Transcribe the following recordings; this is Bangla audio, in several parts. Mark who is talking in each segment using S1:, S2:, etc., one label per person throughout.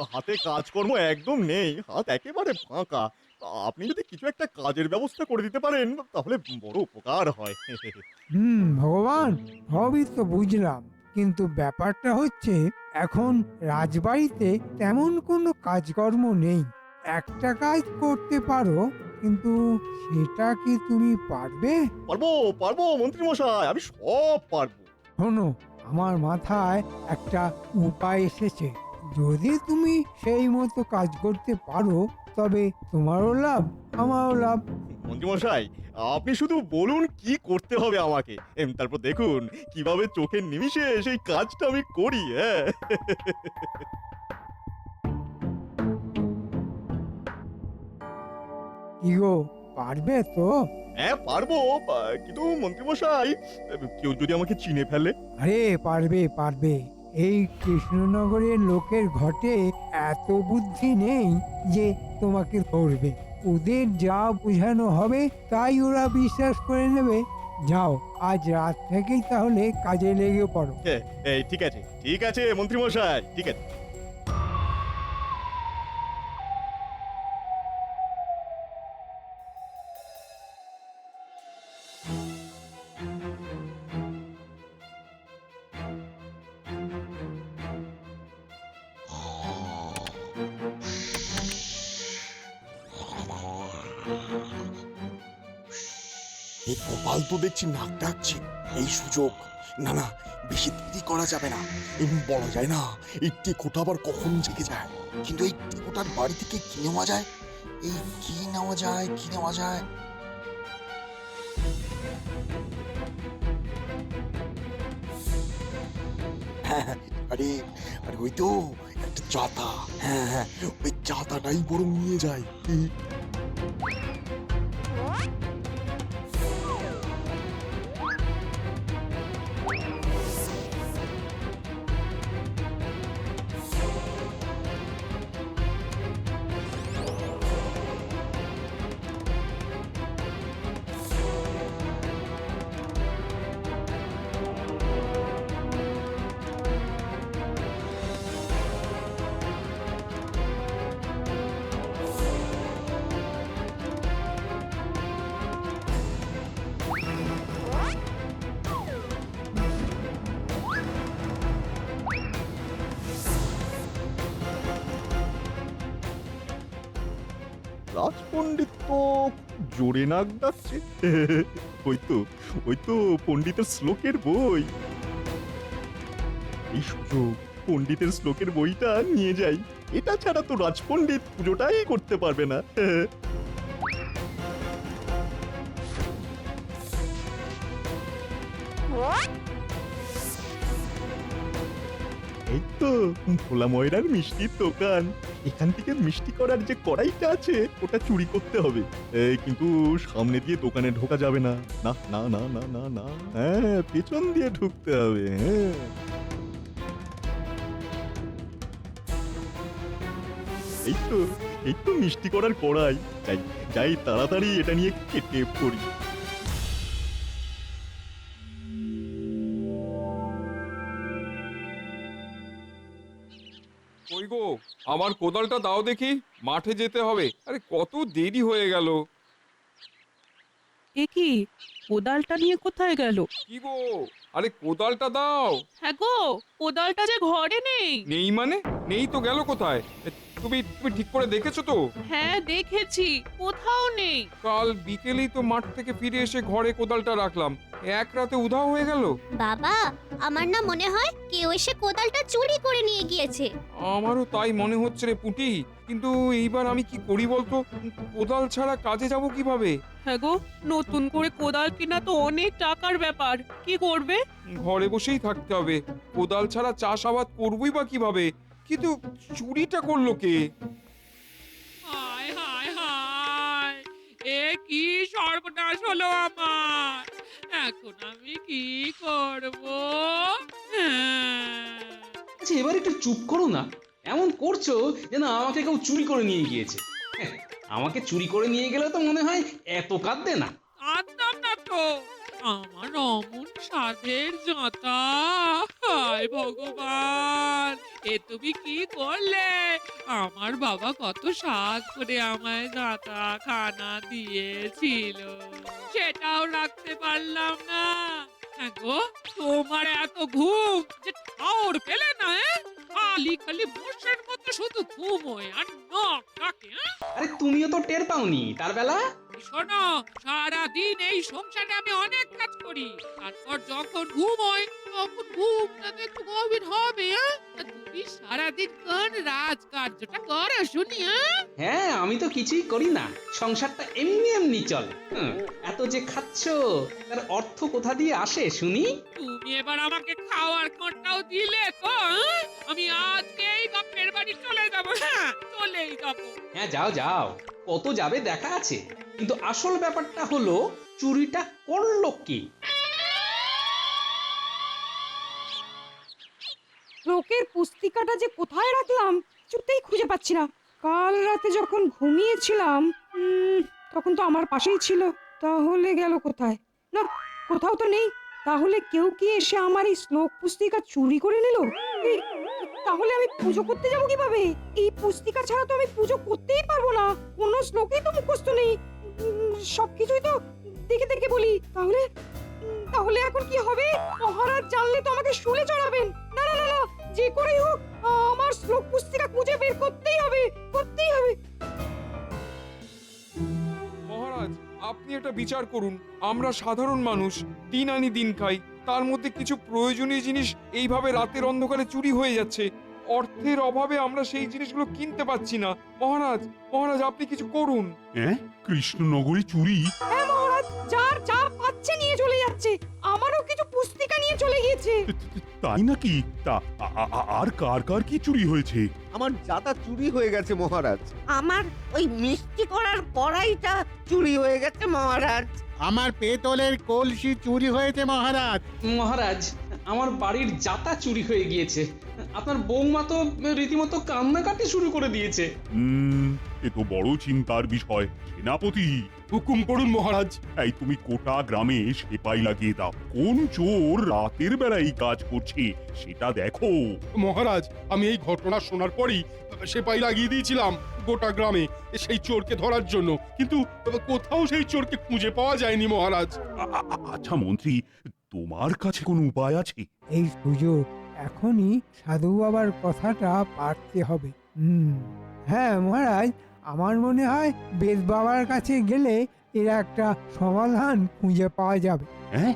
S1: হাতে কাজকর্ম একদম নেই হাত একেবারে ফাঁকা। আপনি যদি কিছু একটা কাজের ব্যবস্থা করে দিতে পারেন তাহলে বড় উপকার হয়।
S2: হুম ভগবান সবই তো বুঝলাম। কিন্তু ব্যাপারটা হচ্ছে এখন রাজবাড়িতে তেমন কোনো কাজকর্ম নেই। একটা কাজ করতে পারো কিন্তু সেটা কি তুমি পারবে?
S1: পারব পারব মন্ত্রী মশাই আমি সব পারব।
S2: শোনো আমার মাথায় একটা উপায় এসেছে। যদি তুমি সেই মতো কাজ করতে পারো তবে তোমারও লাভ আমারও লাভ।
S1: মন্ত্রী মশাই আপনি শুধু বলুন কি করতে হবে আমাকে। এম, তারপর দেখুন কীভাবে চোখের নিমিষে সেই কাজটা আমি করি হ্যাঁ।
S2: কি গো পারবে তো?
S1: হ্যাঁ পারব কিন্তু মন্ত্রী মশাই কেউ যদি আমাকে চিনে ফেলে?
S2: আরে পারবে পারবে। এই কৃষ্ণনগরের লোকের ঘটে এত বুদ্ধি নেই যে তোমাকে ধরবে। ওদের যা বোঝানো হবে তাই ওরা বিশ্বাস করে নেবে। যাও, আজ রাত থেকেই তাহলে কাজে লেগে পড়ো।
S1: ঠিক আছে ঠিক আছে মন্ত্রী মশাই ঠিক আছে।
S3: এই কপাল তো দেখছি নাক ডাকছে। এই সুযোগ। না না বেশি দেরি করা যাবে না। এমনি বলা যায় না এই টেকোটা আবার কখন জেগে যায়। কিন্তু এই টেকোটার বাড়ি থেকে কি নেওয়া যায়? এই কি নেওয়া যায় কি নেওয়া যায়? হ্যাঁ, হ্যাঁ, আরে আরে ওই তো একটা চাতা। হ্যাঁ হ্যাঁ ওই চাতাটাই বরং নিয়ে যায়
S1: রাজপণ্ডিত তো জোরে নাক ডাকছে। ওই তো ওই তো পণ্ডিতের শ্লোকের বই। এই সুযোগ, পণ্ডিতের শ্লোকের বইটা নিয়ে যাই। এটা ছাড়া তো রাজপণ্ডিত পুজোটাই করতে পারবে না। এই তো ভোলা ময়রার মিষ্টির দোকান। এখান থেকে মিষ্টি করার যে কড়াইটা আছে, ওটা চুরি করতে হবে। কিন্তু সামনে দিয়ে দোকানে ঢোকা যাবে না। না না না না না না। হ্যাঁ পেছন দিয়ে ঢুকতে হবে হ্যাঁ। এই তো এই তো মিষ্টি করার কড়াই। যাই যাই তাড়াতাড়ি এটা নিয়ে কেটে পড়ি।
S4: আমার কোদালটা দাও দেখি মাঠে যেতে হবে। আরে কত দেরি হয়ে গেল।
S5: এ কি কোদালটা নিয়ে কোথায় গেল?
S4: কি গো? আরে কোদালটা দাও।
S5: হ্যাঁ গো কোদালটা যে ঘরে নেই।
S4: নেই মানে? নেই তো গেল কোথায়? তুমি তুমি ঠিক করে দেখেছ তো?
S5: হ্যাঁ দেখেছি। কোথাও নেই।
S4: কাল বিকেলেই তো মাঠ থেকে ফিরে এসে ঘরে কোদালটা রাখলাম। এক রাতে উধাও হয়ে গেল।
S6: বাবা আমার না মনে হয় কেউ এসে কোদালটা চুরি করে নিয়ে গিয়েছে।
S4: আমারও তাই মনে হচ্ছে রে পুটি। কিন্তু এইবার আমি কি করি বলতো? কোদাল ছাড়া কাজে যাব কীভাবে?
S5: হ্যাঁ গো নতুন করে কোদাল কিনা তো অনেক টাকার ব্যাপার। কি করবে?
S4: ঘরে বসেই থাকতে হবে। কোদাল ছাড়া চাষাবাদ করবই বা কীভাবে? কিন্তু চুরিটা করল কে?
S5: হায় হায় হায় এ কি সর্বনাশ হলো আমার? এখন আমি কি করব?
S7: আচ্ছা এবার একটু চুপ করো না। এমন করছ যেন আমাকে কেউ চুরি করে নিয়ে গিয়েছে। হ্যাঁ, আমাকে চুরি করে নিয়ে গেলে তো মনে হয় এত কাঁদবে না।
S5: কাঁদতাম না তো। আমার অমন সাধের জাতা হায় ভগবান এ তুমি কি করলে? আমার বাবা কত স্বাদ করে আমায় জাতা খানা দিয়েছিল। সেটাও রাখতে পারলাম না। হ্যাঁ গো তোমার এত ঘুম যে ঠাউর পেলে না খালি খালি বসের মতো শুধু ঘুমোয় আর নখ ডাকে হ্যাঁ?
S7: আরে তুমিও তো টের পাওনি তার বেলা?
S5: শোনো সারাদিন এই সংসারে আমি অনেক করি। তারপর যখন ঘুমোই তখন ঘুমটা তো একটু গভীর হবে হ্যাঁ? তুমি সারাদিন কোন রাজকার্যটা করো শুনি হ্যাঁ?
S7: হ্যাঁ আমি তো কিছুই করি না। সংসারটা এমনি এমনি চলে। এত যে খাচ্ছ তার অর্থ কোথা দিয়ে আসে শুনি?
S5: তুমি এবার আমাকে খাওয়ার কোনটাও দিলে তো হ্যাঁ? আমি আজকেই বাপের বাড়ি চলে যাব হ্যাঁ? চলেই যাব।
S7: হ্যাঁ যাও যাও। কত যাবে দেখা আছে। কিন্তু আসল ব্যাপারটা হলো চুরিটা করল কি?
S8: লোকের পুস্তিকাটা যে কোথায় রাখলাম, কিছুতেই খুঁজে পাচ্ছি না। কাল রাতে যখন ঘুমিয়েছিলাম তখন তো আমার পাশেই ছিল। তাহলে গেল কোথায়? না, কোথাও তো নেই। তাহলে কেউ কি এসে আমার এই শ্লোক পুস্তিকা চুরি করে নিল? তাহলে আমি পুজো করতে যাব কীভাবে? এই পুস্তিকা ছাড়া তো আমি পুজো করতেই পারব না। কোনো শ্লোকেই তো মুখস্থ নেই। সবকিছুই তো দেখে দেখে বলি তাহলে? তাহলে এখন কি হবে? মহারাজ জানলে তো আমাকে শুলে চড়াবেন। না না না না যে করেই হোক আমার শ্লোক পুস্তিকা খুঁজে বের করতেই হবে করতেই হবে।
S4: মহারাজ আপনি একটা বিচার করুন। আমরা সাধারণ মানুষ দিন আনি দিন খাই। তার মধ্যে কিছু প্রয়োজনীয় জিনিস এইভাবে রাতের অন্ধকারে চুরি হয়ে যাচ্ছে। অর্থের অভাবে আমরা সেই জিনিসগুলো কিনতে পাচ্ছি না। মহারাজ মহারাজ আপনি কিছু করুন।
S9: হ্যাঁ কৃষ্ণনগরে চুরি?
S8: হ্যাঁ যার যা পাচ্ছে নিয়ে চলে যাচ্ছে। আমারও কিছু পুস্তিকা নিয়ে চলে গিয়েছে।
S9: তাই নাকি? তা আ- আ- আ- আর কার কার কি চুরি হয়েছে?
S10: আমার যাতা চুরি হয়ে গেছে মহারাজ। আমার ওই মিষ্টি করার কড়াইটা চুরি হয়ে গেছে মহারাজ।
S11: আমার পেতলের কলসি চুরি হয়েছে মহারাজ।
S7: মহারাজ আমার বাড়ির জাতা চুরি হয়ে গিয়েছে। আপনার বৌমা তো রীতিমতো কান্নাকাটি শুরু করে দিয়েছে।
S9: হুম এ তো বড় চিন্তার বিষয়। সেনাপতি।
S11: হুকুম করুন মহারাজ।
S9: এই তুমি কোটা গ্রামে সেপাই লাগিয়ে দাও। কোন চোর রাতের বেলায় এই কাজ করছে সেটা দেখো।
S11: মহারাজ আমি এই ঘটনা শোনার পরেই সেপাই লাগিয়ে দিয়েছিলাম গোটা গ্রামে সেই চোরকে ধরার জন্য। কিন্তু কোথাও সেই চোরকে খুঁজে পাওয়া যায়নি মহারাজ।
S9: আ- আ- আ- আচ্ছা মন্ত্রী তোমার কাছে কোনো উপায় আছে?
S2: এই সুযোগ এখনই সাধু বাবার কথাটা পারতে হবে। হুম হ্যাঁ মহারাজ আমার মনে হয় বেদ বাবার কাছে গেলে এর একটা সমাধান খুঁজে পাওয়া যাবে।
S9: হ্যাঁ?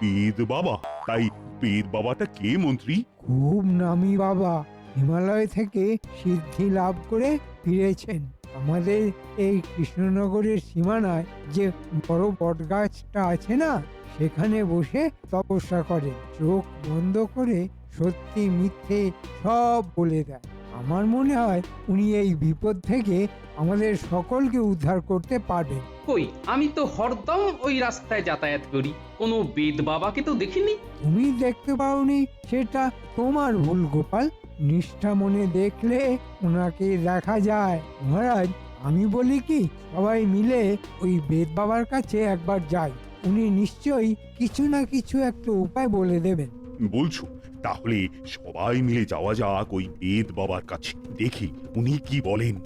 S9: বেদ বাবা? তাই বেদ বাবাটা কে মন্ত্রী?
S2: খুব নামি বাবা। হিমালয় থেকে সিদ্ধি লাভ করে ফিরেছেন। আমাদের এই কৃষ্ণনগরের সীমানায় যে বড় বটগাছটা আছে না সেখানে বসে তপস্যা করে চোখ বন্ধ করে সত্যি মিথ্যে সব বলে দেয়। আমার মনে হয় উনি এই বিপদ থেকে আমাদের সকলকে উদ্ধার করতে পারবেন।
S7: কই আমি তো হরদম ওই রাস্তায় যাতায়াত করি। কোনো বেদ বাবাকে তো দেখিনি?
S2: তুমি দেখতে পাওনি সেটা তোমার ভুল গোপাল। নিষ্ঠা মনে দেখলে ওনাকে দেখা যায়। মহারাজ আমি বলি কি সবাই মিলে ওই বেদ বাবার কাছে একবার যাই। উনি নিশ্চয়ই কিছু না কিছু একটা উপায় বলে দেবেন।
S9: বলছো তাহলে সবাই মিলে যাওয়া যাক ওই বেদ বাবার কাছে। দেখি উনি কি বলেন।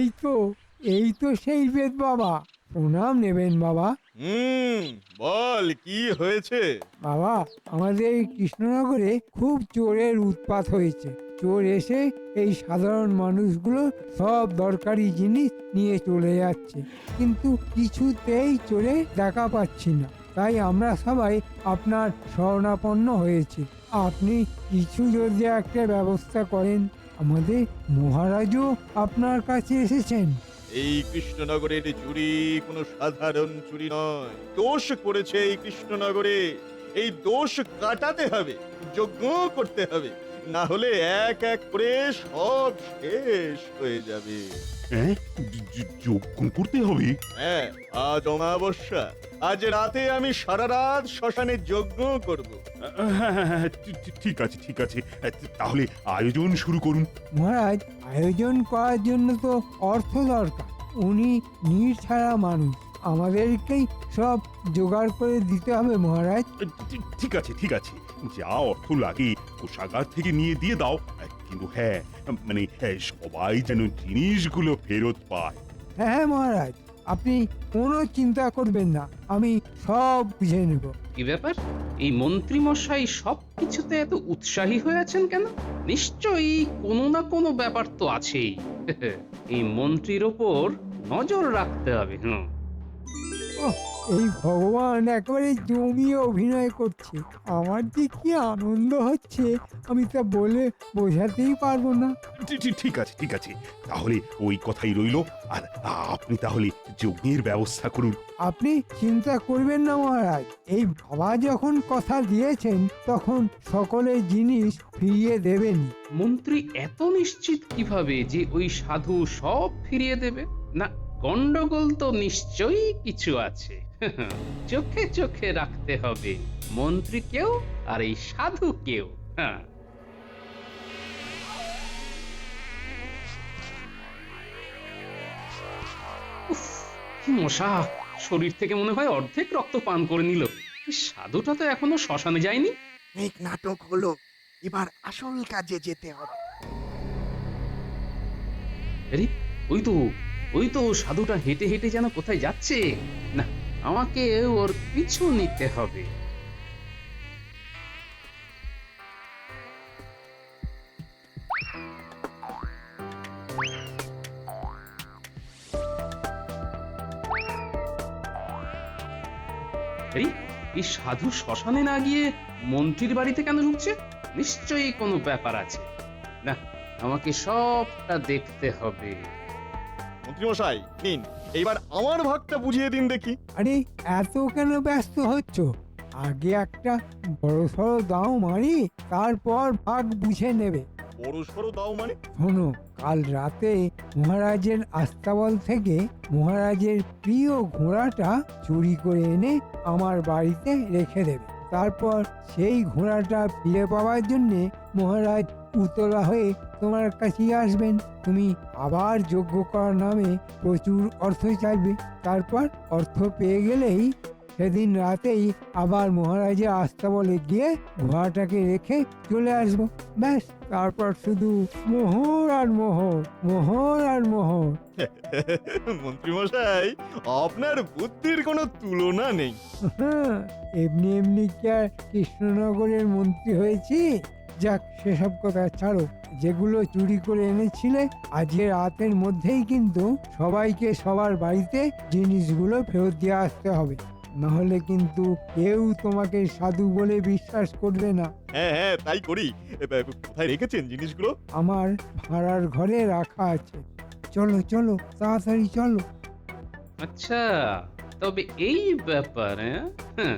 S2: এই তো এই তো সেই বেদ বাবা। প্রণাম নেবেন বাবা।
S1: হুম বল কি হয়েছে?
S2: বাবা আমাদের এই কৃষ্ণনগরে খুব চোরের উৎপাত হয়েছে। চোর এসে এই সাধারণ মানুষগুলো সব দরকারি জিনিস নিয়ে চলে যাচ্ছে। কিন্তু কিছুতেই চোরে দেখা পাচ্ছি না। তাই আমরা সবাই আপনার শরণাপন্ন হয়েছি। আপনি কিছু যদি একটা ব্যবস্থা করেন আমাদের মহারাজও আপনার কাছে এসেছেন।
S1: এই কৃষ্ণনগরের চুরি কোনো সাধারণ চুরি নয়। দোষ করেছে এই কৃষ্ণনগরে। এই দোষ কাটাতে হবে যজ্ঞ করতে হবে না হলে এক এক করে সব শেষ হয়ে যাবে।
S9: হ্যাঁ যজ্ঞ করতে হবে?
S1: হ্যাঁ আজ অমাবস্যা। আজ রাতে আমি সারা রাত শ্মশানে যজ্ঞ করব।
S9: হ্যাঁ ঠি- ঠি- ঠিক আছে ঠিক আছে। তাহলে আয়োজন শুরু করুন।
S2: মহারাজ আয়োজন করার জন্য তো অর্থ দরকার। উনি নির্ছাড়া মানুষ। আমাদেরকেই সব জোগাড় করে দিতে হবে মহারাজ।
S9: ঠিক- ঠিক আছে ঠিক আছে। যা অর্থ লাগে কোষাগার থেকে নিয়ে দিয়ে দাও। কিন্তু হ্যাঁ মানে হ্যাঁ, সবাই যেন জিনিসগুলো ফেরত পায়।
S2: হ্যাঁ হ্যাঁ মহারাজ। আপনি কোনো চিন্তা করবেন না আমি সব বুঝে নেব।
S7: কি ব্যাপার? এই মন্ত্রী মশাই সব কিছুতে এত উৎসাহী হয়ে আছেন কেন? নিশ্চয়ই কোনো না কোনো ব্যাপার তো আছেই। এই মন্ত্রীর ওপর নজর রাখতে হবে হুম।
S2: এই ভগবান একেবারে জমিয়ে অভিনয় করছে। আমার যে কি আনন্দ হচ্ছে আমি তা বলে বোঝাতেই পারব না।
S9: ঠিক- ঠিক- ঠিক আছে ঠিক আছে। তাহলে ওই কথাই রইল। আর আপনি তাহলে যজ্ঞের ব্যবস্থা করুন।
S2: আপনি চিন্তা করবেন না মহারাজ। এই বাবা যখন কথা দিয়েছেন তখন সকলের জিনিস ফিরিয়ে দেবেনি।
S7: মন্ত্রী এত নিশ্চিত কীভাবে যে ওই সাধু সব ফিরিয়ে দেবে? না গন্ডগোল তো নিশ্চয়ই কিছু আছে। চোখে চোখে রাখতে হবে। মন্ত্রীকেও আর এই সাধুকেও হ্যাঁ। মশা। শরীর থেকে মনে হয় অর্ধেক রক্ত পান করে নিল। সাধুটা তো এখনও শ্মশানে যায়নি।
S10: অনেক নাটক হলো। এবার আসল কাজে যেতে হবে।
S7: আরে ওই তো ওই তো সাধুটা হেঁটে হেঁটে যেন কোথায় যাচ্ছে। না আমাকে ওর পিছু নিতে হবে। এই এই সাধু শ্মশানে না গিয়ে মন্ত্রীর বাড়িতে কেন ঢুকছে? নিশ্চয়ই কোনো ব্যাপার আছে। না, আমাকে সবটা দেখতে হবে।
S1: মন্ত্রীমশাই নিন। এইবার আমার ভাগটা বুঝিয়ে দিন দেখি।
S2: আরে এত কেন ব্যস্ত হচ্ছ? আগে একটা বড় সড়ো দাও মারি তারপর ভাগ বুঝে নেবে।
S1: বড় সড়ো দাও মানে
S2: শোনো কাল রাতে মহারাজের আস্তাবল থেকে মহারাজের প্রিয় ঘোড়াটা চুরি করে এনে আমার বাড়িতে রেখে দেবে। তারপর সেই ঘোড়াটা ফিরে পাওয়ার জন্যে মহারাজ উতলা হয়ে তোমার কাছেই আসবেন। তুমি আবার যোগ্য করার নামে প্রচুর অর্থ চাইবে। তারপর অর্থ পেয়ে গেলেই সেদিন রাতেই আবার মহারাজের আস্তাবলে গিয়ে ঘোড়াটাকে রেখে চলে আসব। ব্যাস তারপর শুধু মোহর আর মোহর মোহর আর মোহর।
S1: মন্ত্রীমশাই আপনার বুদ্ধির কোনো তুলনা নেই।
S2: হ্যাঁ, এমনি এমনি কি আর কৃষ্ণনগরের মন্ত্রী হয়েছি? যাক সেসব কথা ছাড়ো। যেগুলো চুরি করে এনেছিলে আজকে রাতের মধ্যেই কিন্তু সবাইকে সবার বাড়িতে জিনিসগুলো ফেরত দিয়ে আসতে হবে। নাহলে কিন্তু কেউ তোমাকে সাধু বলে বিশ্বাস করবে না।
S1: হ্যাঁ হ্যাঁ তাই করি। কোথায় রেখেছেন জিনিসগুলো?
S2: আমার ভাড়ার ঘরে রাখা আছে। চলো চলো তাড়াতাড়ি চলো।
S7: আচ্ছা তবে এই ব্যাপার হ্যাঁ?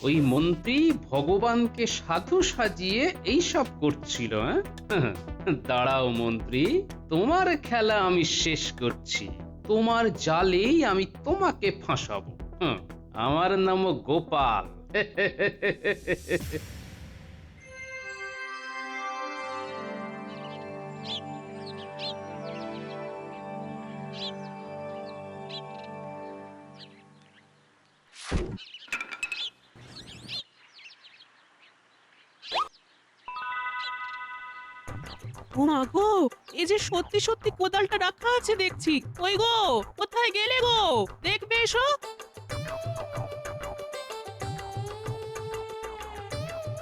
S7: হ্যাঁ ওই মন্ত্রী ভগবানকে সাধু সাজিয়ে এইসব করছিল হ্যাঁ? হ্যাঁ দাঁড়াও মন্ত্রী তোমার খেলা আমি শেষ করছি। তোমার জালেই আমি তোমাকে ফাঁসাবো হুম, আমার নাম গোপাল।
S5: মা গো এই যে সত্যি সত্যি কোদালটা রাখা আছে দেখছি। ওই গো কোথায় গেলে গো? দেখবে এসো।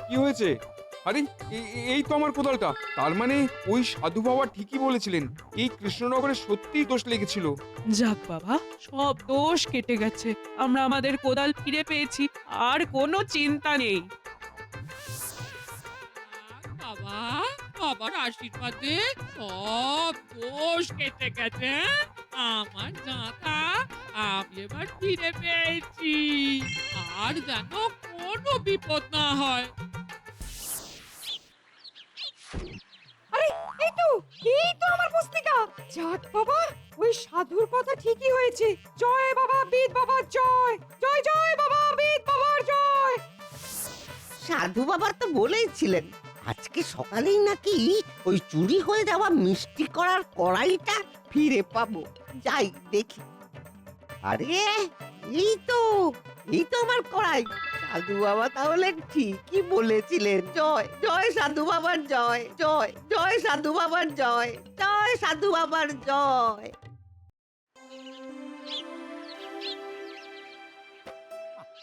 S4: কি হয়েছে? আরে এ- এ- এই তো আমার কোদালটা। তার মানে ওই সাধু বাবা ঠিকই বলেছিলেন এই কৃষ্ণনগরে সত্যিই দোষ লেগেছিল।
S5: যাক বাবা সব দোষ কেটে গেছে। আমরা আমাদের কোদাল ফিরে পেয়েছি আর কোনো চিন্তা নেই। বাবা। বাবার আশীর্বাদে সব দোষ কেটে গেছে আমার জাতা আমি এবার ফিরে পেয়েছি। আর যেন কোনো বিপদ না হয়।
S8: এই তো আমার পুস্তিকা। যাক বাবা ওই সাধুর কথা ঠিকই হয়েছে। জয় বাবা বেদ বাবা জয়। জয় জয় বাবা বেদ বাবার জয়।
S10: সাধু বাবা তো বলেইছিলেন আজকে সকালেই নাকি ওই চুরি হয়ে যাওয়া মিষ্টি করার কড়াইটা ফিরে পাবো। যাই দেখি। আরে, এই তো এই তো আমার কড়াই। সাধু বাবা তাহলে ঠিকই বলেছিলেন। জয় জয় সাধু বাবার জয় জয় জয় সাধু বাবার জয় জয় সাধু বাবার জয়।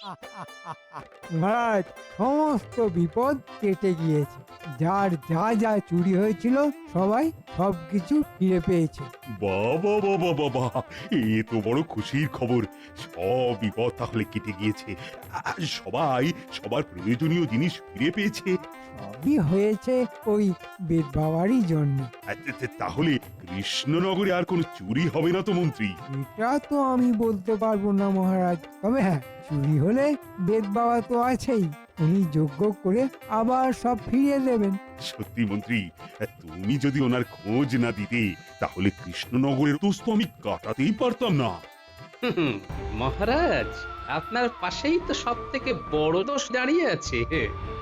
S2: মহারাজ সমস্ত বিপদ কেটে গিয়েছে। যার যা যা চুরি হয়েছিল, সবাই সবকিছু ফিরে পেয়েছে।
S9: বাবা বাবা বাবা, এ তো বড় খুশির খবর। সব বিপদ তাহলে কেটে গিয়েছে। আর সবাই সবার প্রয়োজনীয় জিনিস ফিরে পেয়েছে।
S2: সবই হয়েছে ওই বেদ বাবারই জন্য।
S9: তাহলে কৃষ্ণনগরে আর কোনো চুরি হবে না তো মন্ত্রী?
S2: এটা তো আমি বলতে পারব না মহারাজ। তবে হ্যাঁ চুরি হলে বেদ বাবা তো আছেই। উনি যোগ্য করে আবার সব ফিরিয়ে দেবেন।
S9: সত্যি মন্ত্রী তুমি যদি ওনার খোঁজ না দিতে তাহলে কৃষ্ণনগরের দোষ তো আমি কাটাতেই পারতাম না।
S7: মহারাজ। আপনার পাশেই তো সব থেকে বড় দোষ দাঁড়িয়ে আছে।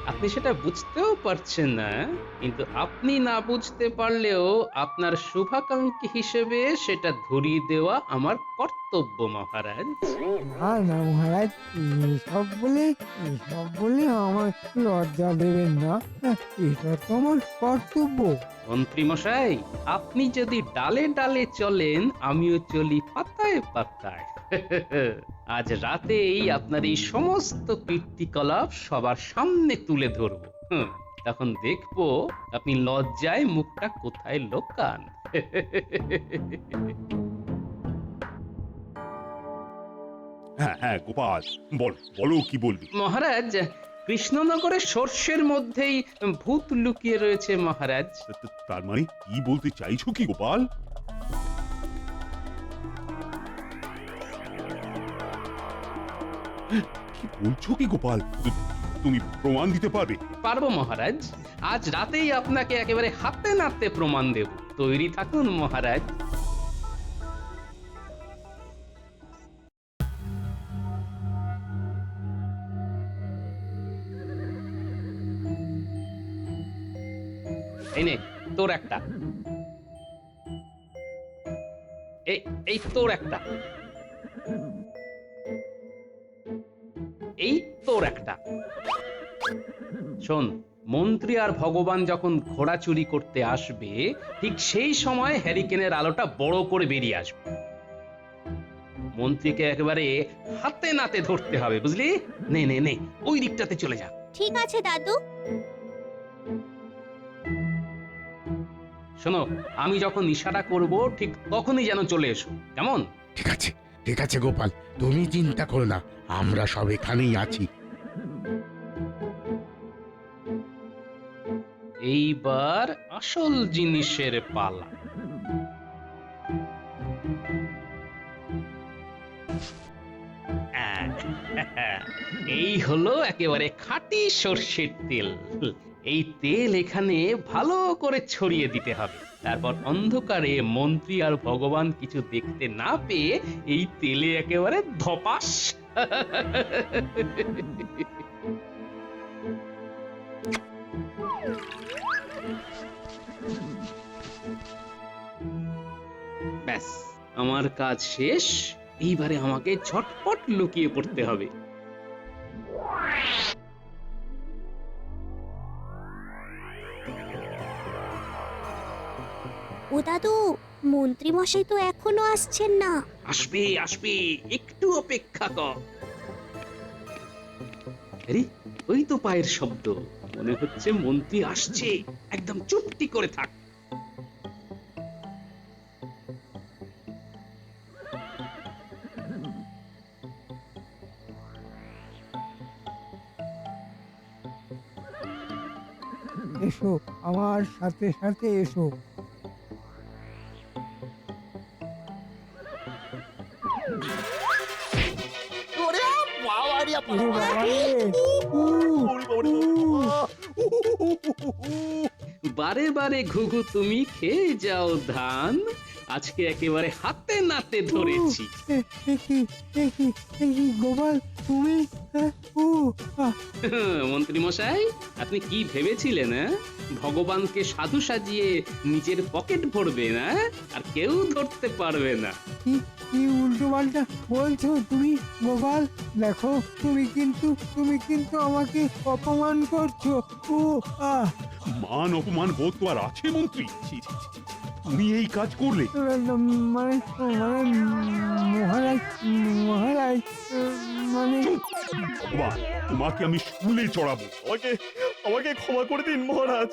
S7: আপনি সেটা বুঝতেও পারছেন না কিন্তু আপনি না বুঝতে পারলেও আপনার শুভাকাঙ্ক্ষী হিসেবে সেটা ধরিয়ে দেওয়া আমার কর্তব্য মহারাজ।
S2: না না মহারাজ এসব বলে এসব বলে আমার লজ্জা দেবেন না। এটা তো আমার কর্তব্য।
S7: মন্ত্রী মশাই আপনি যদি ডালে ডালে চলেন আমিও চলি পাতায় পাতায়। আজ রাতেই আপনার এই সমস্ত কীর্তিকলাপ সবার সামনে তুলে ধরবো। তখন দেখব আপনি লজ্জায় মুখটা কোথায় লোকান।
S9: হ্যাঁ হ্যাঁ গোপাল বল বলো কি বলবি?
S7: মহারাজ কৃষ্ণনগরে সর্ষের মধ্যেই ভূত লুকিয়ে রয়েছে মহারাজ।
S9: তার মানে কি বলতে চাইছো কি গোপাল? কি বলছো কি গোপাল? তুমি প্রমাণ দিতে পারবে?
S7: পারব মহারাজ। আজ রাতেই আপনাকে একেবারে হাতে নাতে প্রমাণ দেব। তৈরি থাকুন মহারাজ। এই নে, তোর একটা। এই এই তোর একটা। তোর একটা। শোন মন্ত্রী আর ভগবান যখন ঘোড়া চুরি করতে আসবে ঠিক সেই সময় হ্যারিকেনের আলোটা বড় করে বেরিয়ে আসবে। মন্ত্রীকে একেবারে হাতে নাতে ধরতে হবে বুঝলি? নে নে নে ওই দিকটাতে চলে যা।
S6: ঠিক আছে দাদু।
S7: শোনো আমি যখন ইশারা করব ঠিক তখনই যেন চলে এসো কেমন?
S12: ঠিক আছে ঠিক আছে গোপাল তুমি চিন্তা করো না আমরা সব এখানেই আছি।
S7: এইবার আসল জিনিসের পালা। এই হলো একেবারে খাঁটি সর্ষের তেল। এই তেল এখানে ভালো করে ছড়িয়ে দিতে হবে। তারপর অন্ধকারে মন্ত্রী আর ভগবান কিছু দেখতে না পেয়ে এই তেলে একেবারে ধপাস। ব্যাস আমার কাজ শেষ। এইবারে আমাকে ঝটপট লুকিয়ে পড়তে হবে।
S6: ও দাদু মন্ত্রী মশাই তো এখনও আসছেন না।
S7: আসবে আসবে একটু অপেক্ষা কর। আরে ওই তো পায়ের শব্দ। মনে হচ্ছে মন্ত্রী আসছে। একদম চুপটি করে থাক।
S2: এসো আমার সাথে সাথে এসো।
S7: বারে বারে ঘুঘু তুমি খেয়ে যাও ধান। আজকে একেবারে হাতে নাতে ধরেছি।
S2: গোপাল তুমি? ও আহ,
S7: মন্ত্রী মশাই আপনি কি ভেবেছিলেন হ্যাঁ? ভগবানকে সাধু সাজিয়ে নিজের পকেট ভরবে না? আর কেউ ধরতে পারবে না।
S2: কি কি উল্টো পাল্টা বলছো তুমি গোপাল? দেখো তুমি কিন্তু তুমি কিন্তু আমাকে অপমান করছ। ও আহ
S9: মান অপমান বোধ তো আর আছে মন্ত্রী। ছি, ছি, ছি, ছি। তুমি এই কাজ করলে
S2: মানে মানে মহারাজ মহারাজ মানে?
S9: তোমাকে আমি স্কুলে চড়াবো।
S1: আমাকে আমাকে ক্ষমা করে দিন মহারাজ।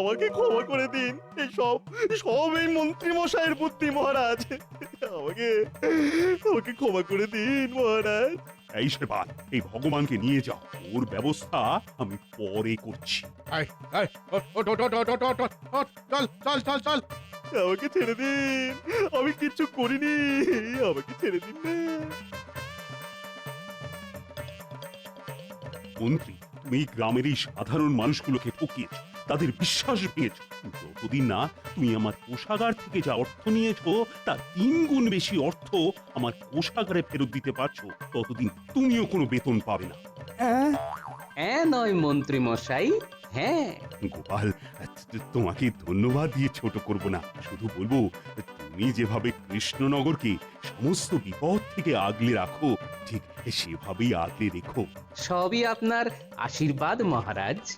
S1: আমাকে ক্ষমা করে দিন। এই সব সব এই মন্ত্রী মশাইয়ের বুদ্ধি মহারাজ। আমাকে আমাকে ক্ষমা করে দিন মহারাজ।
S9: এই সেবার এই ভগবানকে নিয়ে যাও। ওর ব্যবস্থা আমি পরে করছি।
S11: চল চল চল চল।
S1: আমাকে ছেড়ে দিন। আমি কিচ্ছু করিনি। আমাকে ছেড়ে দিন না।
S9: মন্ত্রী তুমি এই গ্রামের এই সাধারণ মানুষগুলোকে ঠকিয়েছ তাদের বিশ্বাস ভেঙেছ। যতদিন না তুমি আমার কোষাগার থেকে যা অর্থ নিয়েছো তার তিন গুণ বেশি অর্থ আমার কোষাগারে ফেরত দিতে পারছ ততদিন তুমিও কোনো বেতন পাবে না।
S7: হ্যাঁ নয় মন্ত্রী মশাই হ্যাঁ।
S9: গোপাল তোমাকে ধন্যবাদ দিয়ে ছোট করব না। শুধু বলব তুমি যেভাবে কৃষ্ণনগরকে সমস্ত বিপদ থেকে আগলে রাখো সেভাবেই আগলে রেখো।
S7: সবই আপনার আশীর্বাদ মহারাজ।